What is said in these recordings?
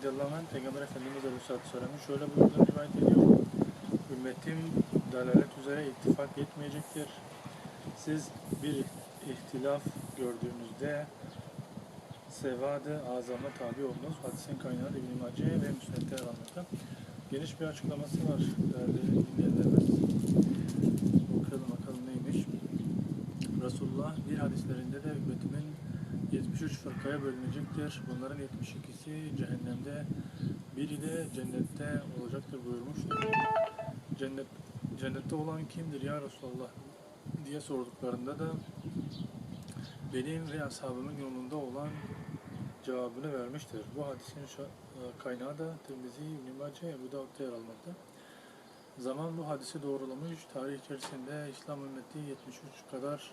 radıyallahu anh Peygamber Efendimiz Aleyhisselatü Vesselam'ın şöyle buyurduğunu rivayet ediyor. Ümmetim dalalet üzere ittifak etmeyecektir. Siz bir ihtilaf gördüğünüzde sevadı azama tabi olunuz. Hadisin kaynağı İbn-i Mace ve Müsned'de yer almakta. Geniş bir açıklaması var değerli dinleyenlerimiz. Okuyalım bakalım neymiş. Resulullah bir hadislerinde de 73 fırkaya bölünecektir. Bunların 72'si cehennemde, biri de cennette olacaktır buyurmuştur. Cennet, cennette olan kimdir ya Resulullah diye sorduklarında da benim ve ashabımın yolunda olan cevabını vermiştir. Bu hadisin e, kaynağı da Tirmizi, İbn-i Mace, Ebu Davud'da yer almakta. Zaman bu hadisi doğrulamış, tarih içerisinde İslam ümmeti 73 kadar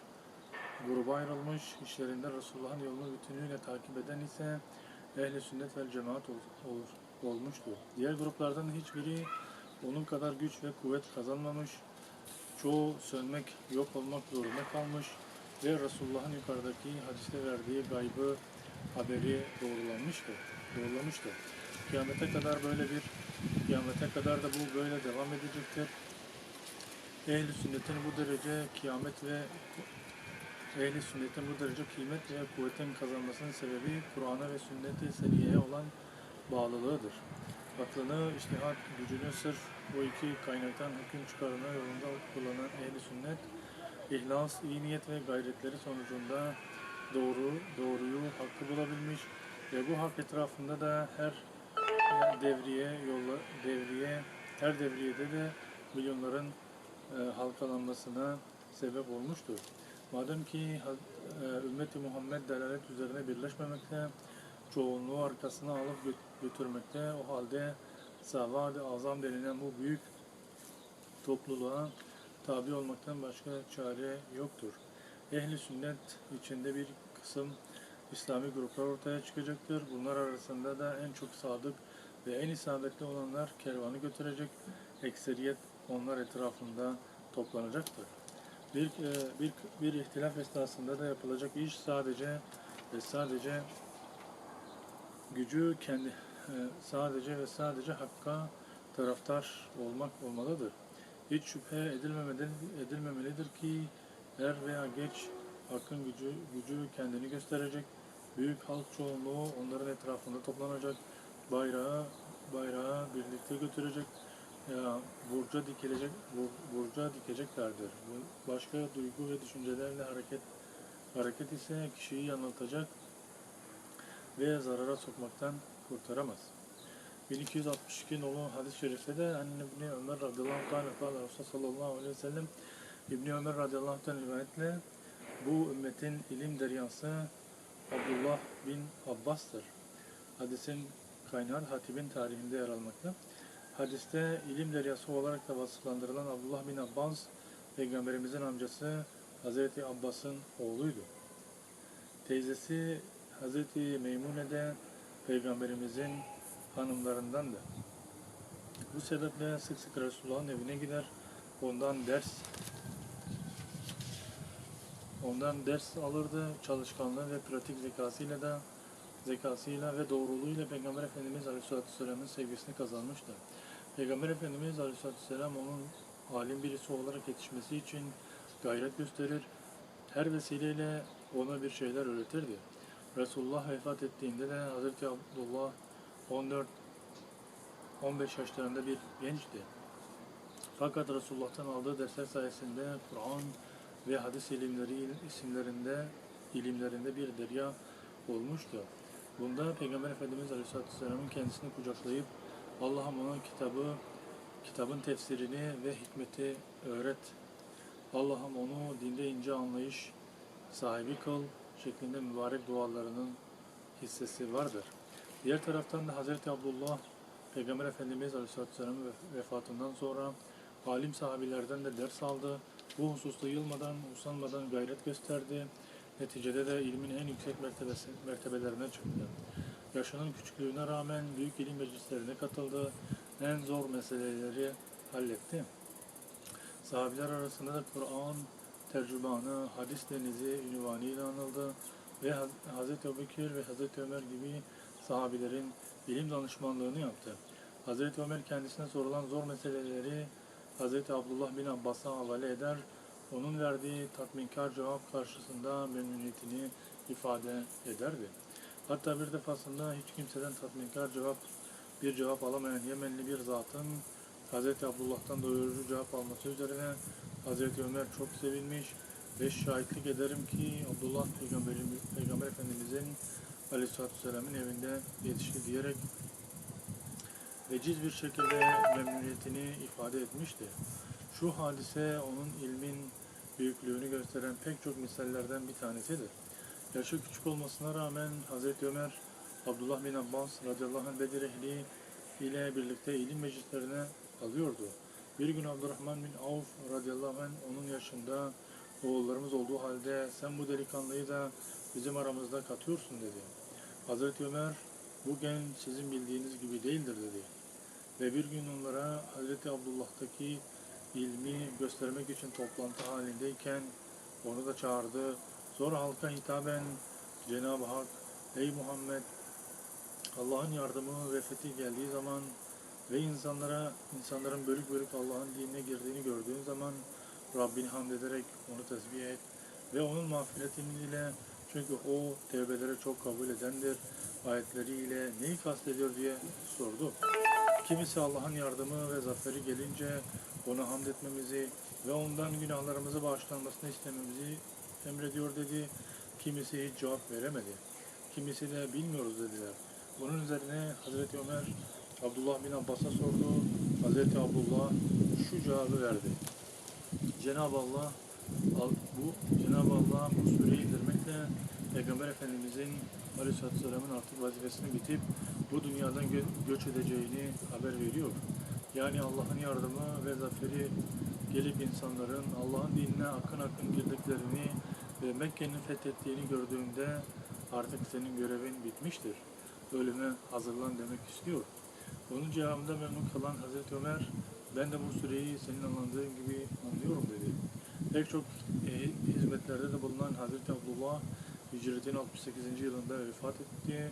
gruba ayrılmış, işlerinde Resulullah'ın yolunu bütünüyle takip eden ise ehli sünnet ve cemaat ol- ol- olmuştur. Diğer gruplardan hiçbiri onun kadar güç ve kuvvet kazanmamış, çoğu sönmek, yok olmak zorunda kalmış ve Resulullah'ın yukarıdaki hadiste verdiği gaybı haberi doğrulanmıştır. Doğrulamıştır. Kıyamete kadar böyle bir kıyamete kadar da bu böyle devam edecektir. Ehli sünnetin bu derece kıyamet ve ehli sünnetin bu derece kıymet ve kuvvetin kazanmasının sebebi Kur'an'a ve sünnet-i olan bağlılığıdır. Aklını, iştihat, gücünü sırf bu iki kaynaktan hüküm çıkarma yolunda kullanan ehli sünnet, ihlas, iyi niyet ve gayretleri sonucunda doğru, doğruyu, hakkı bulabilmiş ve bu hak etrafında da her devriye yolla devriye her devriyede de milyonların e, halkalanmasına sebep olmuştur. Madem ki e, ümmeti Muhammed delalet üzerine birleşmemekte, çoğunluğu arkasına alıp gö- götürmekte, o halde Savad-ı Azam denilen bu büyük topluluğa tabi olmaktan başka çare yoktur. Ehli sünnet içinde bir kısım İslami gruplar ortaya çıkacaktır. Bunlar arasında da en çok sadık ve en isabetli olanlar kervanı götürecek. Ekseriyet onlar etrafında toplanacaktır. Bir, e, bir, bir ihtilaf esnasında da yapılacak iş sadece ve sadece gücü kendi e, sadece ve sadece hakka taraftar olmak olmalıdır. Hiç şüphe edilmemelidir, ki er veya geç hakkın gücü, gücü kendini gösterecek. Büyük halk çoğunluğu onların etrafında toplanacak. Bayrağı bayrağı birlikte götürecek. Ya burca dikilecek bur- burca dikeceklerdir. Başka duygu ve düşüncelerle hareket hareket ise kişiyi yanıltacak ve zarara sokmaktan kurtaramaz. 1262 nolu hadis-i şerifte de anne İbni Ömer radıyallahu anh kâle Resul sallallahu aleyhi ve sellem İbni Ömer radıyallahu anh rivayetle bu ümmetin ilim deryası Abdullah bin Abbas'tır. Hadisin kaynağı hatibin tarihinde yer almakta. Hadiste ilim deryası olarak da vasıflandırılan Abdullah bin Abbas, Peygamberimizin amcası Hazreti Abbas'ın oğluydu. Teyzesi Hazreti Meymune de Peygamberimizin hanımlarındandı. Bu sebeple sık sık Resulullah'ın evine gider, ondan ders ondan ders alırdı. Çalışkanlığı ve pratik zekasıyla da zekasıyla ve doğruluğuyla Peygamber Efendimiz Aleyhisselatü Vesselam'ın sevgisini kazanmıştı. Peygamber Efendimiz Aleyhisselatü Vesselam onun alim birisi olarak yetişmesi için gayret gösterir. Her vesileyle ona bir şeyler öğretirdi. Resulullah vefat ettiğinde de Hazreti Abdullah 14 15 yaşlarında bir gençti. Fakat Resulullah'tan aldığı dersler sayesinde Kur'an ve hadis ilimleri isimlerinde ilimlerinde bir derya olmuştu. Bunda Peygamber Efendimiz Aleyhisselatü Vesselam'ın kendisini kucaklayıp Allah'ım ona kitabı, kitabın tefsirini ve hikmeti öğret. Allah'ım onu dinde ince anlayış sahibi kıl şeklinde mübarek dualarının hissesi vardır. Diğer taraftan da Hazreti Abdullah Peygamber Efendimiz vef- vefatından sonra alim sahabilerden de ders aldı. Bu hususta yılmadan, usanmadan gayret gösterdi. Neticede de ilmin en yüksek mertebesi, mertebelerine çıktı. Yaşının küçüklüğüne rağmen büyük ilim meclislerine katıldı. En zor meseleleri halletti. Sahabiler arasında da Kur'an tercümanı, hadis denizi ünvanıyla anıldı ve Hazreti Ebubekir ve Hazreti Ömer gibi sahabilerin ilim danışmanlığını yaptı. Hazreti Ömer kendisine sorulan zor meseleleri Hazreti Abdullah bin Abbas'a havale eder, onun verdiği tatminkar cevap karşısında memnuniyetini ifade ederdi. Hatta bir defasında hiç kimseden tatminkar cevap bir cevap alamayan Yemenli bir zatın Hazreti Abdullah'tan doyurucu cevap alması üzerine Hazreti Ömer çok sevinmiş ve şahitlik ederim ki Abdullah Peygamberimiz, Peygamber Efendimizin Aleyhisselatü Vesselam'ın evinde yetişti diyerek veciz bir şekilde memnuniyetini ifade etmişti. Şu hadise onun ilmin büyüklüğünü gösteren pek çok misallerden bir tanesidir. Yaşı küçük olmasına rağmen Hazreti Ömer, Abdullah bin Abbas radıyallahu anh Bedir ehli ile birlikte ilim meclislerine alıyordu. Bir gün Abdurrahman bin Avf radıyallahu anh onun yaşında oğullarımız olduğu halde sen bu delikanlıyı da bizim aramızda katıyorsun dedi. Hazreti Ömer bu genç sizin bildiğiniz gibi değildir dedi. Ve bir gün onlara Hazreti Abdullah'taki ilmi göstermek için toplantı halindeyken onu da çağırdı. Sonra halka hitaben Cenab-ı Hak Ey Muhammed Allah'ın yardımı ve fethi geldiği zaman ve insanlara insanların bölük bölük Allah'ın dinine girdiğini gördüğün zaman Rabbini hamd ederek onu tesbih et ve onun mağfiretini çünkü o tevbeleri çok kabul edendir ayetleriyle neyi kastediyor diye sordu. Kimisi Allah'ın yardımı ve zaferi gelince ona hamd etmemizi ve ondan günahlarımızı bağışlanmasını istememizi emrediyor dedi. Kimisi hiç cevap veremedi. Kimisi de bilmiyoruz dediler. Bunun üzerine Hazreti Ömer Abdullah bin Abbas'a sordu. Hazreti Abdullah şu cevabı verdi. Cenab-ı Allah al- bu Cenab-ı Allah bu sureyi indirmekle Peygamber Efendimizin Aleyhisselatü Vesselam'ın artık vazifesini bitip bu dünyadan gö- göç edeceğini haber veriyor. Yani Allah'ın yardımı ve zaferi gelip insanların Allah'ın dinine akın akın girdiklerini Mekke'nin fethettiğini gördüğünde artık senin görevin bitmiştir. Ölüme hazırlan demek istiyor. Onun cevabında memnun kalan Hazreti Ömer, ben de bu süreyi senin anladığın gibi anlıyorum dedi. Pek çok e, hizmetlerde de bulunan Hazreti Abdullah hicretin 68. yılında vefat etti.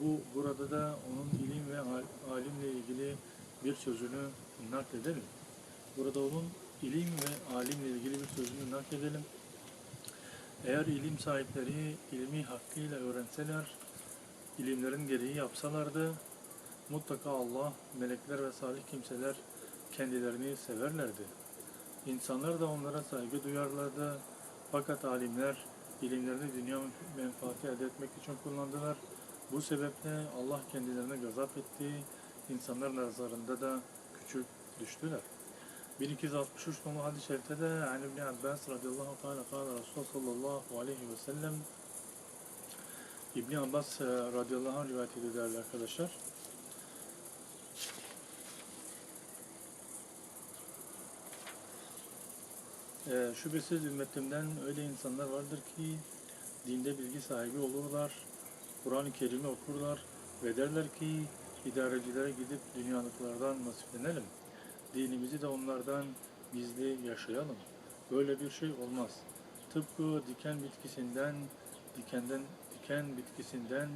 Bu burada da onun ilim ve al- alimle ilgili bir sözünü nakledelim. Burada onun ilim ve alimle ilgili bir sözünü nakledelim. Eğer ilim sahipleri ilmi hakkıyla öğrenseler, ilimlerin gereği yapsalardı, mutlaka Allah, melekler ve salih kimseler kendilerini severlerdi. İnsanlar da onlara saygı duyarlardı. Fakat alimler ilimlerini dünya menfaati elde etmek için kullandılar. Bu sebeple Allah kendilerine gazap etti. İnsanlar nazarında da küçük düştüler. 1263 numaralı hadis-i şerifte de Ali İbni Abbas radıyallahu teala kâle Resulullah sallallahu aleyhi ve sellem İbni Abbas e, radıyallahu anh rivayet ediyor değerli arkadaşlar. E, şüphesiz ümmetimden öyle insanlar vardır ki dinde bilgi sahibi olurlar, Kur'an-ı Kerim'i okurlar ve derler ki idarecilere gidip dünyalıklardan nasiplenelim. Dinimizi de onlardan gizli yaşayalım. Böyle bir şey olmaz. Tıpkı diken bitkisinden, dikenden, diken bitkisinden,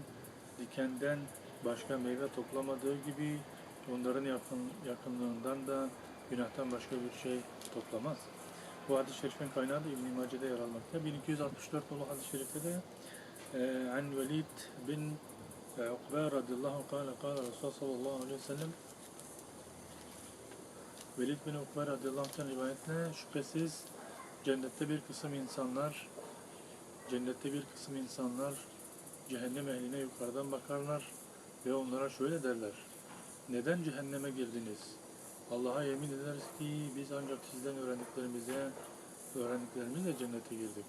dikenden başka meyve toplamadığı gibi onların yakın, yakınlığından da günahtan başka bir şey toplamaz. Bu hadis-i şerifin kaynağı da İbn-i Mace'de yer almakta. 1264 nolu hadis-i şerifte de e, An Velid bin e, Ukbe radıyallahu anh kâle kâle Resulullah sallallahu aleyhi ve sellem Velid bin Ukbe radıyallahu anh'tan rivayetle şüphesiz cennette bir kısım insanlar cennette bir kısım insanlar cehennem ehline yukarıdan bakarlar ve onlara şöyle derler. Neden cehenneme girdiniz? Allah'a yemin ederiz ki biz ancak sizden öğrendiklerimize öğrendiklerimizle cennete girdik.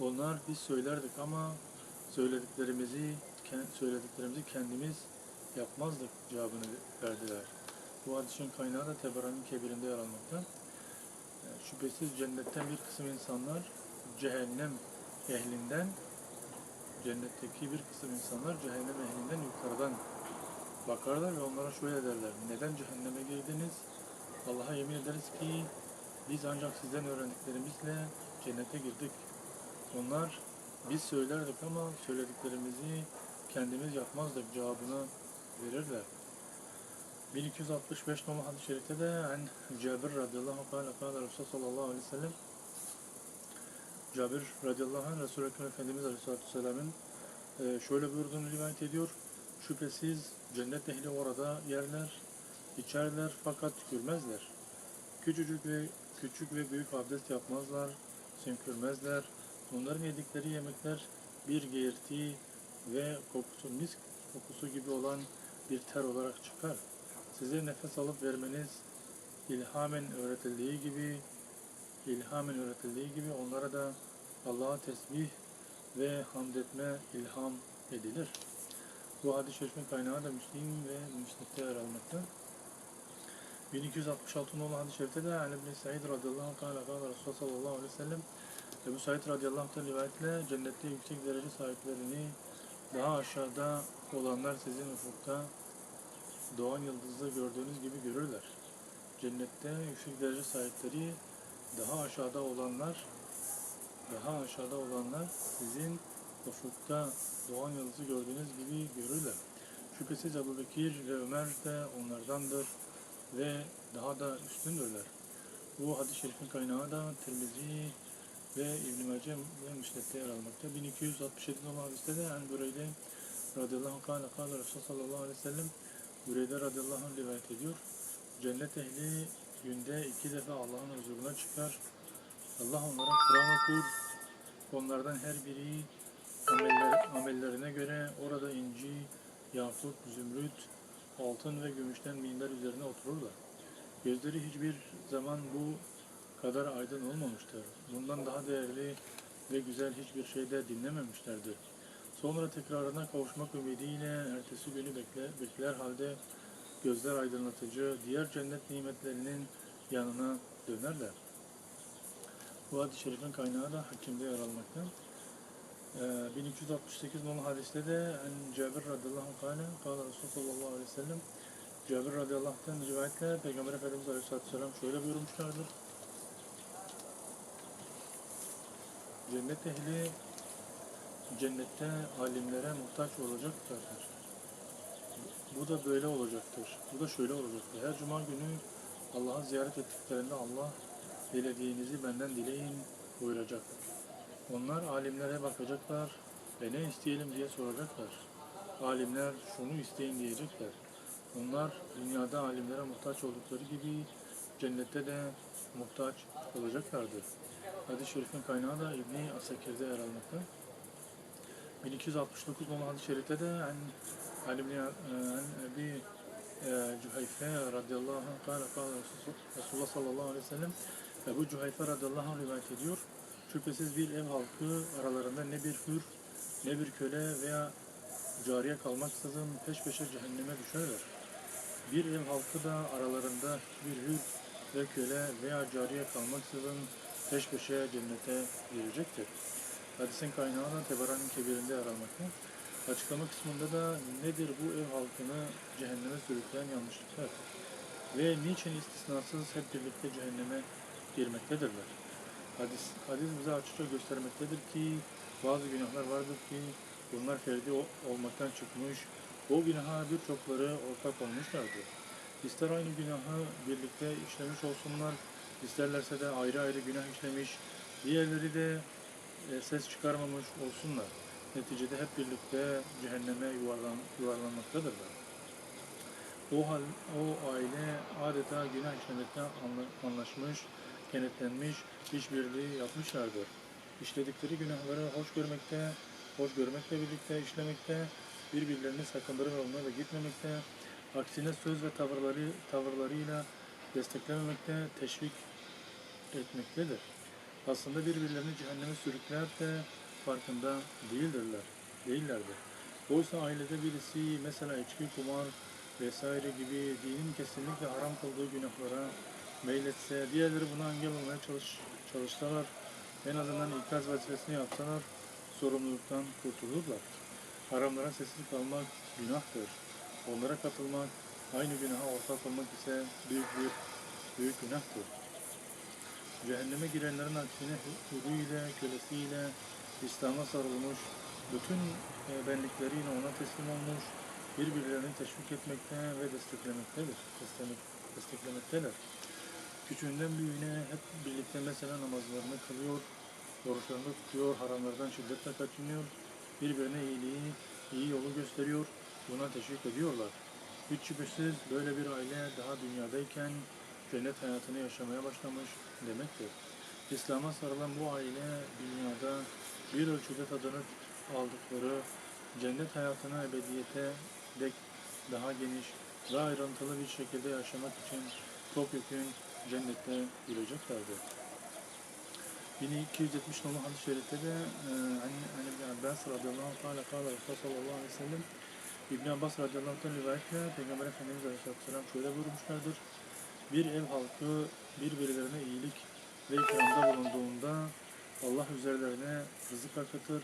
Onlar biz söylerdik ama söylediklerimizi söylediklerimizi kendimiz yapmazdık cevabını verdiler. Bu hadisin kaynağı da Teberani'nin kebirinde yer almakta. E, Şüphesiz cennetten bir kısım insanlar cehennem ehlinden cennetteki bir kısım insanlar cehennem ehlinden yukarıdan bakarlar ve onlara şöyle derler. Neden cehenneme girdiniz? Allah'a yemin ederiz ki biz ancak sizden öğrendiklerimizle cennete girdik. Onlar biz söylerdik ama söylediklerimizi kendimiz yapmazdık cevabını verirler. 1265 numaralı hadis-i şerifte de en Cabir radıyallahu anh kâle kâle Resulullah sallallahu aleyhi ve sellem Cabir radıyallahu anh Resul-i Ekrem Efendimiz aleyhissalatü vesselam'ın e, şöyle buyurduğunu rivayet ediyor. Şüphesiz cennet ehli orada yerler, içerler fakat tükürmezler. Küçücük ve küçük ve büyük abdest yapmazlar, sümkürmezler. Onların yedikleri yemekler bir geğirti ve kokusu misk kokusu gibi olan bir ter olarak çıkar. Size nefes alıp vermeniz ilhamen öğretildiği gibi ilhamen öğretildiği gibi onlara da Allah'a tesbih ve hamd etme ilham edilir. Bu hadis-i şerifin kaynağı da Müslim ve Müsned'de yer almakta. 1266 numaralı hadis-i şerifte de Ali bin Said radıyallahu anh kâle kâle Resulullah sallallahu aleyhi ve sellem Ebu Said radıyallahu anh'tan rivayetle cennette yüksek derece sahiplerini daha aşağıda olanlar sizin ufukta doğan yıldızı gördüğünüz gibi görürler. Cennette yüksek derece sahipleri daha aşağıda olanlar daha aşağıda olanlar sizin ufukta doğan yıldızı gördüğünüz gibi görürler. Şüphesiz Ebu Bekir ve Ömer de onlardandır ve daha da üstündürler. Bu hadis-i şerifin kaynağı da Tirmizi ve İbn-i Mace ve Müsned'de yer almakta. 1267 numaralı hadiste de en Büreyde radıyallahu anh kâle kâle Resulullah sallallahu aleyhi ve sellem Büreyde radıyallahu anh rivayet ediyor. Cennet ehli günde iki defa Allah'ın huzuruna çıkar. Allah onlara Kur'an okur. Onlardan her biri ameller, amellerine göre orada inci, yakut, zümrüt, altın ve gümüşten minber üzerine otururlar. Gözleri hiçbir zaman bu kadar aydın olmamıştır. Bundan daha değerli ve güzel hiçbir şey de dinlememişlerdir. Sonra tekrarına kavuşmak ümidiyle ertesi günü bekler, bekler halde gözler aydınlatıcı diğer cennet nimetlerinin yanına dönerler. Bu hadis-i şerifin kaynağı da Hakim'de yer almakta. Ee, 1368 numaralı hadiste de en Cabir radıyallahu anh kâle, kâle Resulullah sallallahu aleyhi ve sellem Cabir radıyallahu anh'tan rivayetle Peygamber Efendimiz aleyhissalatü vesselam şöyle buyurmuşlardır. Cennet ehli cennette alimlere muhtaç olacaklardır. Bu da böyle olacaktır. Bu da şöyle olacaktır. Her cuma günü Allah'ı ziyaret ettiklerinde Allah dilediğinizi benden dileyin buyuracak. Onlar alimlere bakacaklar ve ne isteyelim diye soracaklar. Alimler şunu isteyin diyecekler. Onlar dünyada alimlere muhtaç oldukları gibi cennette de muhtaç olacaklardır. Hadis-i şerifin kaynağı da İbni Asakir'de yer almakta. 1269 numaralı şerifte de en Ali bin Ebi Cüheyfe radıyallahu anh kâle kâle Resulullah sallallahu aleyhi ve sellem Ebu Cüheyfe radıyallahu anh rivayet ediyor. Şüphesiz bir ev halkı aralarında ne bir hür, ne bir köle veya cariye kalmaksızın peş peşe cehenneme düşerler. Bir ev halkı da aralarında bir hür ve köle veya cariye kalmaksızın peş peşe cennete girecektir. Hadisin kaynağı da Tebarani Kebir'inde yer almakta. Açıklama kısmında da nedir bu ev halkını cehenneme sürükleyen yanlışlıklar ve niçin istisnasız hep birlikte cehenneme girmektedirler. Hadis, hadis bize açıkça göstermektedir ki bazı günahlar vardır ki bunlar ferdi olmaktan çıkmış, o günaha birçokları ortak olmuşlardır. İster aynı günahı birlikte işlemiş olsunlar, isterlerse de ayrı ayrı günah işlemiş, diğerleri de ses çıkarmamış olsunlar. Neticede hep birlikte cehenneme yuvarlan, yuvarlanmaktadırlar. O, hal, o aile adeta günah işlemekten anla- anlaşmış, kenetlenmiş, işbirliği yapmışlardır. İşledikleri günahları hoş görmekte, hoş görmekle birlikte işlemekte, birbirlerini sakındırır yoluna da gitmemekte, aksine söz ve tavırları tavırlarıyla desteklememekte, teşvik etmektedir. Aslında birbirlerini cehenneme sürükler de farkında değildirler, değillerdir. Oysa ailede birisi mesela içki, kumar vesaire gibi dinin kesinlikle haram kıldığı günahlara meyletse, diğerleri buna engel olmaya çalış, çalışsalar, en azından ikaz vazifesini yapsalar, sorumluluktan kurtulurlar. Haramlara sessiz kalmak günahtır. Onlara katılmak, aynı günaha ortak olmak ise büyük bir büyük günahtır. Cehenneme girenlerin aksine huduyla, kölesiyle, İslam'a sarılmış, bütün e, benlikleriyle ona teslim olmuş, birbirlerini teşvik etmekte ve desteklemektedir. Desteklemek, desteklemekteler. Küçüğünden büyüğüne hep birlikte mesela namazlarını kılıyor, oruçlarını tutuyor, haramlardan şiddetle kaçınıyor, birbirine iyiliği, iyi yolu gösteriyor, buna teşvik ediyorlar. Hiç şüphesiz böyle bir aile daha dünyadayken cennet hayatını yaşamaya başlamış demektir. İslam'a sarılan bu aile dünyada bir ölçüde tadını aldıkları cennet hayatına ebediyete dek daha geniş ve ayrıntılı bir şekilde yaşamak için topyekun cennette gireceklerdir. 1270 numaralı hadis-i şerifte de e, hani, hani İbn Abbas radıyallahu ta'ala kâle Resulullah sallallahu aleyhi ve sellem İbn Abbas radıyallahu ta'ala rivayetle Peygamber Efendimiz aleyhisselatü vesselam şöyle buyurmuşlardır. Bir ev halkı birbirlerine iyilik ve ikramda bulunduğunda Allah üzerlerine rızık akıtır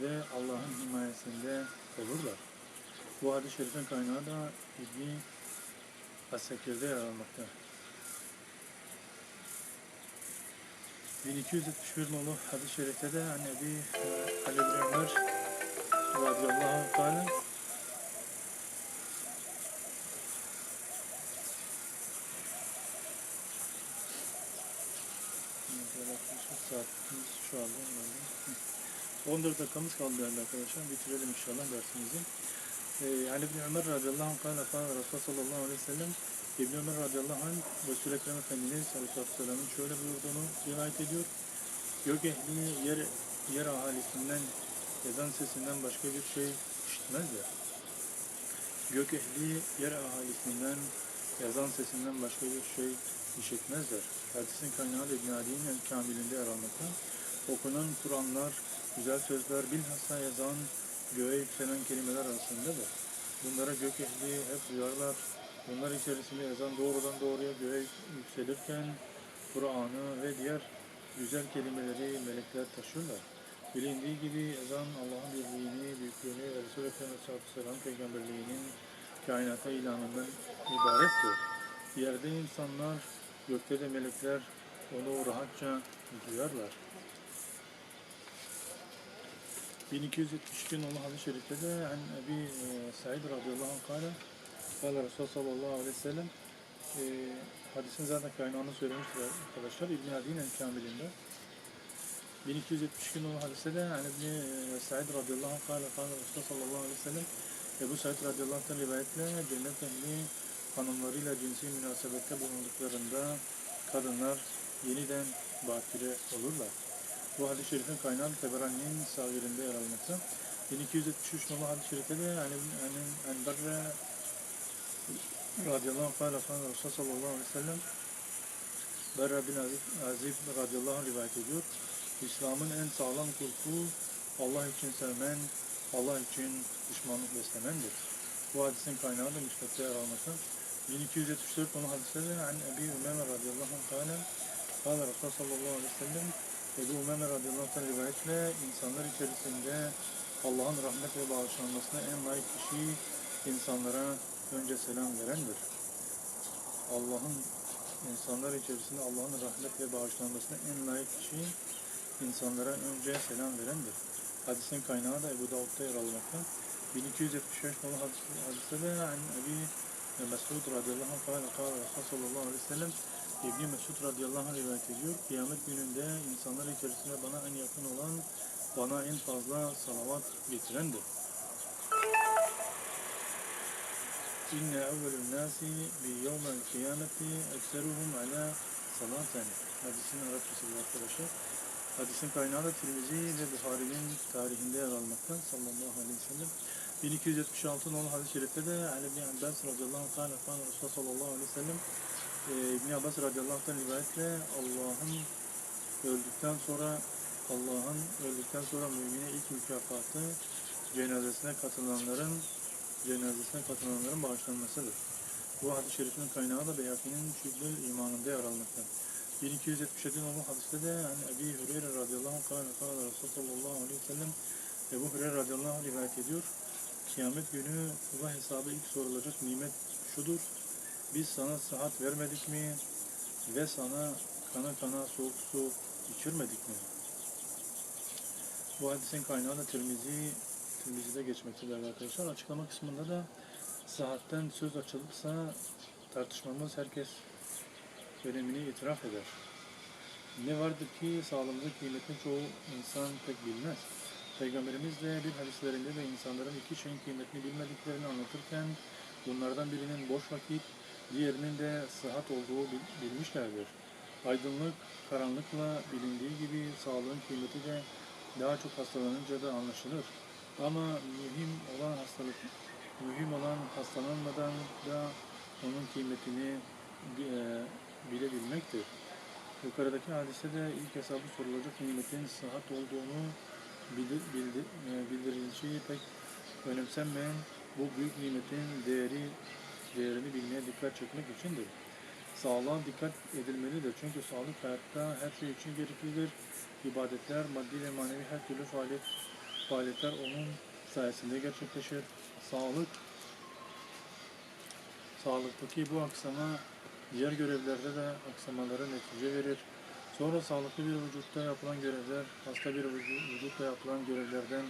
ve Allah'ın himayesinde olurlar. Bu hadis-i şerifin kaynağı da İbni As-Sekir'de yer almakta. 1271 nolu hadis-i şerifte de bir Ali bin Ömer radıyallahu teala Saatimiz şu anda herhalde. 14 dakikamız kaldı değerli arkadaşlar. Bitirelim inşallah dersimizi. Ee, Ali bin Ömer radıyallahu anh kâle kâle Resulullah sallallahu aleyhi ve sellem İbn Ömer radıyallahu anh Resul-i Ekrem Efendimiz aleyhisselatü vesselamın şöyle buyurduğunu rivayet ediyor. Gök ehli yer, yer ahalisinden ezan sesinden başka bir şey işitmezler. Gök ehli yer ahalisinden ezan sesinden başka bir şey işitmezler. Hadisin kaynağı da İbn Adi'nin El Kamil'inde yer almakta. Okunan Kur'anlar, güzel sözler, bilhassa ezan, göğe yükselen kelimeler arasındadır. Bunlara gök ehli hep duyarlar. Bunlar içerisinde ezan doğrudan doğruya göğe yükselirken Kur'an'ı ve diğer güzel kelimeleri melekler taşırlar. Bilindiği gibi ezan Allah'ın birliğini, büyüklüğünü ve Resulü Efendimiz Aleyhisselam peygamberliğinin kainata ilanından ibarettir. Yerde insanlar, gökte de melekler onu rahatça duyarlar. 1272 nolu hadis-i şerifte de yani Ebi e, Said radıyallahu anh kâle Kâle Resulullah sallallahu aleyhi ve sellem e, hadisin zaten kaynağını söylemiştir arkadaşlar İbn-i Adi'nin kamilinde 1272 nolu hadiste de yani İbn-i e, Said radıyallahu anh kâle Kâle Resulullah sallallahu aleyhi ve sellem Ebu Said radıyallahu anh rivayetle cennet ehli hanımlarıyla cinsi münasebette bulunduklarında kadınlar yeniden bakire olurlar. Bu hadis-i şerifin kaynağı Teberani'nin sahirinde yer almakta. 1273 numaralı hadis-i şerifte de yani, yani Enberre radıyallahu anh kâle kâle Resulullah sallallahu aleyhi ve sellem Berra bin Azib, Azib radıyallahu anh rivayet ediyor. İslam'ın en sağlam kurku Allah için sevmen, Allah için düşmanlık beslemendir. Bu hadisin kaynağı da müstakte yer almakta. 1274 konu hadiste de yani Ebi Umeme radıyallahu anh kâle kâle Resulullah sallallahu aleyhi ve sellem Ebu Umeme radıyallahu anh rivayetle insanlar içerisinde Allah'ın rahmet ve bağışlanmasına en layık kişi insanlara önce selam verendir. Allah'ın insanlar içerisinde Allah'ın rahmet ve bağışlanmasına en layık kişi insanlara önce selam verendir. Hadisin kaynağı da Ebu Davud'da yer almakta. 1275 nolu hadis, hadiste de Ebi Mesud radıyallahu anh kâle kâle Resulullah sallallahu aleyhi ve sellem İbni Mesud radıyallahu anh rivayet ediyor. Kıyamet gününde insanlar içerisinde bana en yakın olan, bana en fazla salavat getirendir. İnne evvelün nâsi bi yevmel kıyameti ekseruhum ala salaten. Hadisin Arapçası bu arkadaşlar. Hadisin kaynağı da Tirmizi ve Buhari'nin tarihinde yer almakta sallallahu aleyhi ve sellem. 1276 nolu hadis-i şerifte de Ali bin Abbas radıyallahu anh kâle Resulullah sallallahu aleyhi ve sellem e, İbn Abbas radıyallahu anh rivayetle Allah'ın öldükten sonra Allah'ın öldükten sonra mümine ilk mükafatı cenazesine katılanların cenazesine katılanların bağışlanmasıdır. Bu hadis-i şerifin kaynağı da Beyhaki'nin Şüddül imanında yer almakta. 1277 numaralı hadiste de yani Ebi Hüreyre radıyallahu anh kâle kâle Resulullah sallallahu aleyhi ve sellem Ebu Hüreyre radıyallahu anh rivayet ediyor. Kıyamet günü kula hesabı ilk sorulacak nimet şudur. Biz sana sıhhat vermedik mi? Ve sana kana kana soğuk su içirmedik mi? Bu hadisin kaynağı da Tirmizi, Tirmizi'de geçmektedir arkadaşlar. Açıklama kısmında da sıhhatten söz açılırsa tartışmamız herkes önemini itiraf eder. Ne vardır ki sağlığımızın kıymetini çoğu insan pek bilmez. Peygamberimiz de bir hadislerinde de insanların iki şeyin kıymetini bilmediklerini anlatırken bunlardan birinin boş vakit, diğerinin de sıhhat olduğu bil- bilmişlerdir. Aydınlık, karanlıkla bilindiği gibi sağlığın kıymeti de daha çok hastalanınca da anlaşılır. Ama mühim olan hastalık, mühim olan hastalanmadan da onun kıymetini e, bilebilmektir. Yukarıdaki hadiste de ilk hesabı sorulacak nimetin sıhhat olduğunu bildir, bildir, e, bildirilişi pek önemsenmeyen bu büyük nimetin değeri değerini bilmeye dikkat çekmek içindir. Sağlığa dikkat edilmelidir. Çünkü sağlık hayatta her şey için gereklidir. İbadetler, maddi ve manevi her türlü faaliyet, faaliyetler onun sayesinde gerçekleşir. Sağlık, sağlıktaki bu aksama diğer görevlerde de aksamalara netice verir. Sonra sağlıklı bir vücutta yapılan görevler, hasta bir vücu- vücutta yapılan görevlerden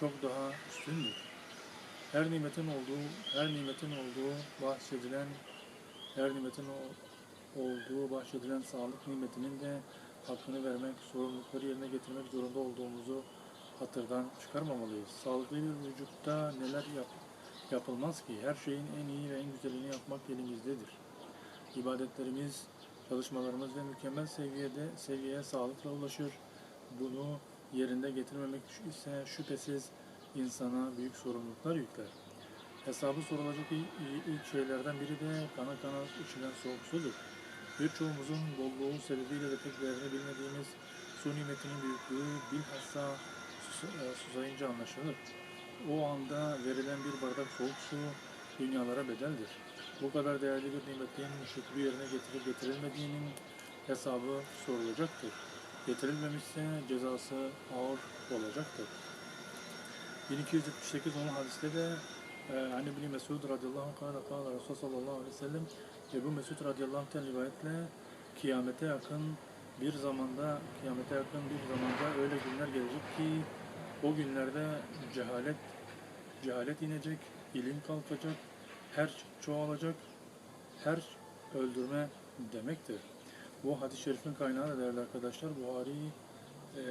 çok daha üstündür. Her nimetin olduğu, her nimetin olduğu bahsedilen, her nimetin olduğu bahsedilen sağlık nimetinin de hakkını vermek, sorumlulukları yerine getirmek zorunda olduğumuzu hatırdan çıkarmamalıyız. Sağlıklı bir vücutta neler yap, yapılmaz ki? Her şeyin en iyi ve en güzelini yapmak elimizdedir. İbadetlerimiz, çalışmalarımız ve mükemmel seviyede seviyeye sağlıkla ulaşır. Bunu yerinde getirmemek ise şüphesiz insana büyük sorumluluklar yükler. Hesabı sorulacak ilk, şeylerden biri de kana kana içilen soğuk sudur. Birçoğumuzun bolluğu sebebiyle de pek değerini bilmediğimiz su nimetinin büyüklüğü bilhassa sus- e, susayınca anlaşılır. O anda verilen bir bardak soğuk su dünyalara bedeldir. Bu kadar değerli bir nimetin şükrü yerine getirip getirilmediğinin hesabı sorulacaktır. Getirilmemişse cezası ağır olacaktır. 1278 onun hadiste de e, Hani bin Mesud radıyallahu anh kâle kâle Resul sallallahu aleyhi ve sellem Ebu Mesud radıyallahu anh'ten rivayetle kıyamete yakın bir zamanda kıyamete yakın bir zamanda öyle günler gelecek ki o günlerde cehalet cehalet inecek, ilim kalkacak, her çoğalacak, her öldürme demektir. Bu hadis-i şerifin kaynağı da değerli arkadaşlar Buhari e,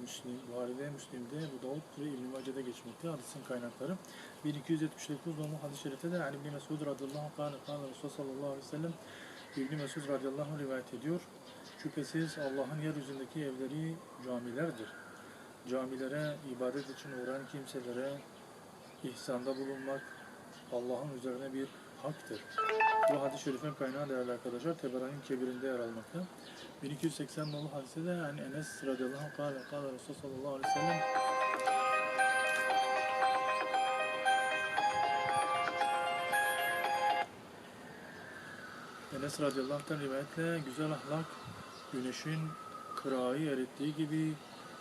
Müslim, Buhari ve Müslim'de, bu Davud ve İbn-i Mace'de geçmekte hadisin kaynakları. 1279 numaralı hadis-i şerifte de Ali bin Mesud radıyallahu anh kâne kâne Resulullah sallallahu aleyhi ve sellem İbn Mesud radıyallahu anh rivayet ediyor. Şüphesiz Allah'ın yeryüzündeki evleri camilerdir. Camilere ibadet için uğrayan kimselere ihsanda bulunmak Allah'ın üzerine bir haktır. Bu hadis-i şerifin kaynağı değerli arkadaşlar Teberani'nin kebirinde yer almakta. 1280 nolu hadise de yani Enes radıyallahu anh kâle kâle Resul sallallahu aleyhi ve sellem Enes radıyallahu anh'tan rivayetle güzel ahlak güneşin kırağı erittiği gibi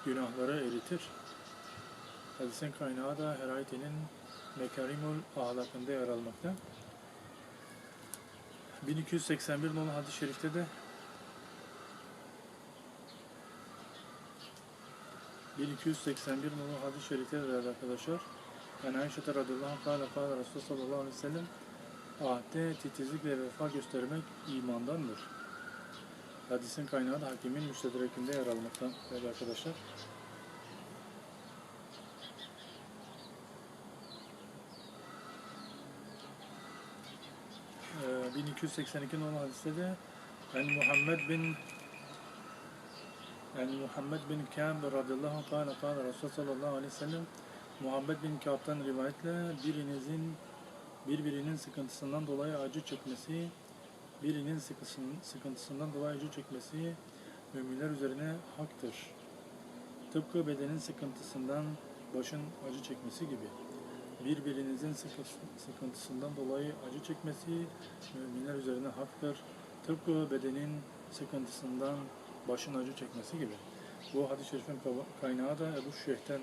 günahları eritir. Hadisin kaynağı da Herayte'nin Mekarimul ahlakında yer almakta. 1281 nolu hadis-i şerifte de 1281 nolu hadis-i şerifte de arkadaşlar. Yani Ayşe radıyallahu anh kâle kâle Resulullah sallallahu aleyhi ve sellem ahde titizlik ve vefa göstermek imandandır. Hadisin kaynağı da hakimin müstedrekinde yer almakta değerli arkadaşlar. Ee, 1282 numaralı hadiste de yani Muhammed bin yani Muhammed bin Kâb radıyallahu anh kâle kâle Resulullah sallallahu aleyhi ve sellem Muhammed bin Kâb'dan rivayetle birinizin birbirinin sıkıntısından dolayı acı çekmesi, birinin sıkıntısından dolayı acı çekmesi müminler üzerine haktır. Tıpkı bedenin sıkıntısından başın acı çekmesi gibi. Birbirinizin sıkı- sıkıntısından dolayı acı çekmesi müminler üzerine haktır. Tıpkı bedenin sıkıntısından başın acı çekmesi gibi. Bu hadis-i şerifin kaynağı da Ebu Şeyh'ten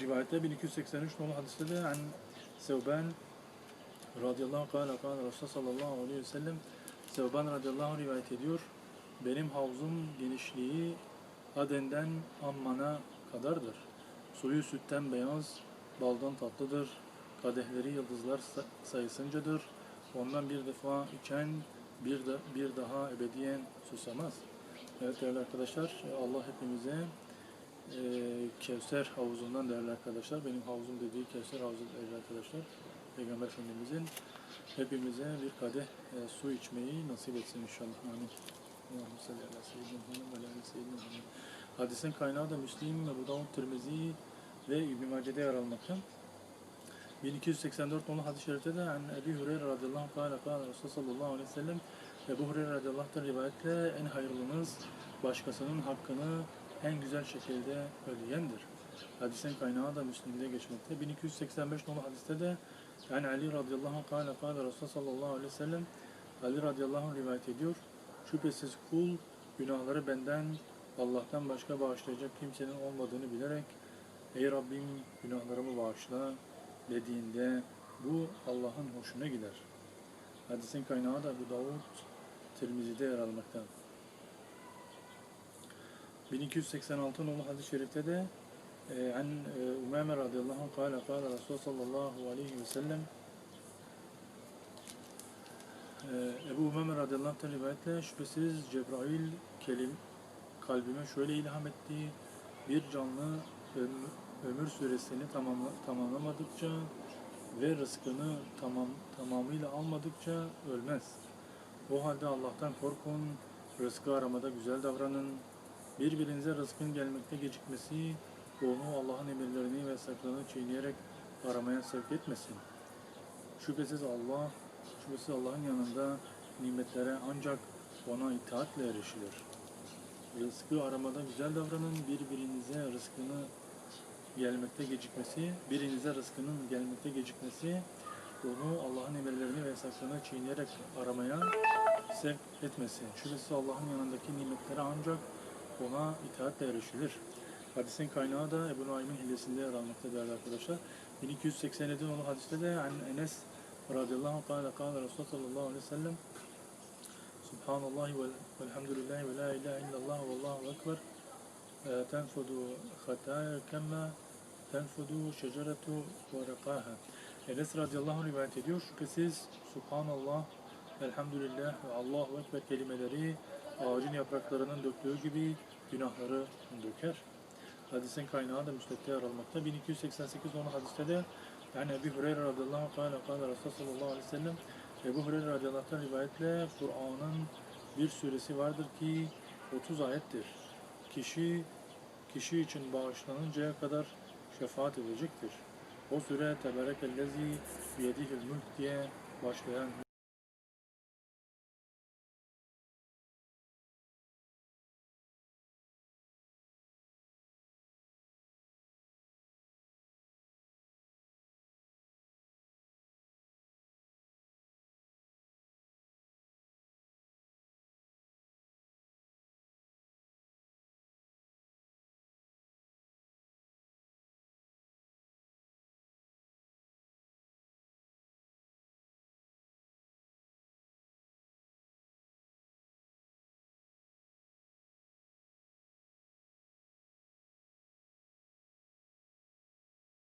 rivayette 1283 nolu hadiste de an Sevban radıyallahu anh kâle kâle Resulullah sallallahu aleyhi ve sellem Sevban radıyallahu anh rivayet ediyor. Benim havzum genişliği Aden'den Amman'a kadardır. Suyu sütten beyaz, baldan tatlıdır. Kadehleri yıldızlar sa- sayısıncadır. Ondan bir defa içen bir de bir daha ebediyen susamaz. Evet değerli arkadaşlar, Allah hepimize e, Kevser havuzundan değerli arkadaşlar, benim havuzum dediği Kevser havuzu değerli arkadaşlar, Peygamber Efendimizin hepimize bir kadeh e, su içmeyi nasip etsin inşallah. Amin. Hadisin kaynağı da Müslim, Ebu Davud, Tirmizi ve İbn-i Mace'de yer almakta. 1284 nolu hadis-i şerifte de an Ebi Hureyre radıyallahu anh kâle kâle Resulullah sallallahu aleyhi ve sellem Ebu Hureyre radıyallahu anh'tan rivayetle en hayırlınız başkasının hakkını en güzel şekilde ödeyendir. Hadisin kaynağı da Müslim'de geçmekte. 1285 nolu hadiste de yani Ali radıyallahu anh kâle kâle Resulullah sallallahu aleyhi ve sellem Ali radıyallahu anh rivayet ediyor. Şüphesiz kul günahları benden Allah'tan başka bağışlayacak kimsenin olmadığını bilerek Ey Rabbim günahlarımı bağışla dediğinde bu Allah'ın hoşuna gider. Hadisin kaynağı da Ebu Davud Tirmizi'de yer almakta. 1286 nolu hadis-i şerifte de e, an e, Umame radıyallahu anh kâle kâle Resulullah sallallahu aleyhi ve sellem e, Ebu Umame radıyallahu anh'tan rivayetle şüphesiz Cebrail kelim kalbime şöyle ilham etti bir canlı ömür süresini tamamla, tamamlamadıkça ve rızkını tamam tamamıyla almadıkça ölmez. O halde Allah'tan korkun, rızkı aramada güzel davranın. Birbirinize rızkın gelmekte gecikmesi, onu Allah'ın emirlerini ve yasaklarını çiğneyerek aramaya sevk etmesin. Şüphesiz Allah, şüphesiz Allah'ın yanında nimetlere ancak ona itaatle erişilir. Rızkı aramada güzel davranın, birbirinize rızkını gelmekte gecikmesi, birinize rızkının gelmekte gecikmesi, onu Allah'ın emirlerini ve yasaklarını çiğneyerek aramaya sevk etmesin. Şüphesiz Allah'ın yanındaki nimetlere ancak ona itaatle erişilir. Hadisin kaynağı da Ebu Nuaym'in hilesinde yer almakta değerli arkadaşlar. 1287 olan hadiste de Enes radıyallahu anh kâle kâle Resulullah sallallahu aleyhi ve sellem Subhanallah ve velhamdülillahi ve la ilahe illallah ve allahu ekber tenfudu hataya kemme tenfudu şeceretu ve Enes radıyallahu anh rivayet ediyor. Şüphesiz Subhanallah, Elhamdülillah ve Allahu Ekber kelimeleri ağacın yapraklarının döktüğü gibi günahları döker. Hadisin kaynağı da müsnette yer almakta. 1288 onu hadiste de yani Ebu Hureyre radıyallahu anh kâle kâle Resulullah sallallahu aleyhi ve sellem Ebu Hureyre radıyallahu anh'tan rivayetle Kur'an'ın bir suresi vardır ki 30 ayettir. Kişi kişi için bağışlanıncaya kadar şefaat edecektir. O süre teberekellezi biyedihil mülk diye başlayan